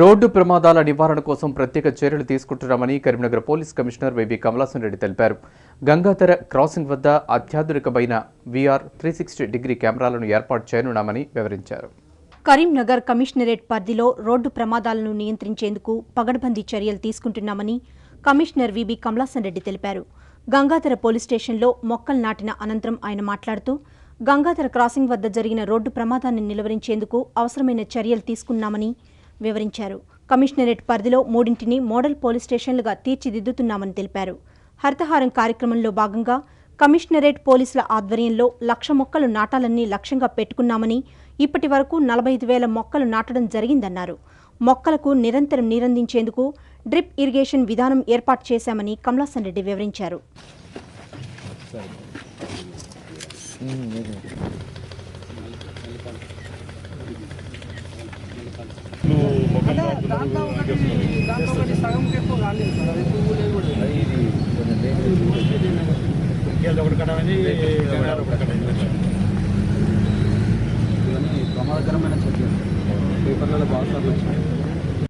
Road ప్రమాదాల నివారణ కోసం ప్రత్యేక చర్యలు తీసుకుంటున్నామని Karimnagar police commissioner YV Kamalasan Reddy తెలిపారు. గంగాధర క్రాసింగ్ వద్ద అత్యాధునికమైన వీఆర్ త్రీ సిక్స్టీ డిగ్రీ కెమెరాలను ఏర్పాటు చేయనున్నామని వివరించారు. కరీంనగర్ కమిషనరేట్ పరిధిలో రోడ్డు ప్రమాదాలను నియంత్రించేందుకు పగడ్బందీ చర్యలు తీసుకుంటున్నామని కమిషనర్ విబి కమలాసన్ రెడ్డి తెలిపారు. గంగాధర పోలీస్ స్టేషన్లో మొక్కలు నాటిన అనంతరం ఆయన మాట్లాడుతూ గంగాధర క్రాసింగ్ వద్ద జరిగిన రోడ్డు ప్రమాదాన్ని నిలువరించేందుకు అవసరమైన చర్యలు తీసుకున్నామని వివరించారు. కమిషనరేట్ పరిధిలో మూడింటిని మోడల్ పోలీస్ స్టేషన్లుగా తీర్చిదిద్దుతున్నామని తెలిపారు. హరితహారం కార్యక్రమంలో భాగంగా కమిషనరేట్ పోలీసుల ఆధ్వర్యంలో లక్ష మొక్కలు నాటాలని లక్ష్యంగా పెట్టుకున్నామని ఇప్పటి వరకు నలభై ఐదు వేల మొక్కలు నాటడం జరిగిందన్నారు. మొక్కలకు నిరంతరం నీరందించేందుకు డ్రిప్ ఇరిగేషన్ విధానం ఏర్పాటు చేశామని కమలాసన్ రెడ్డి వివరించారు. ఇవన్నీ ప్రమాదకరమైన చర్యలు పేపర్లలో బాగా సార్లు వచ్చినాయి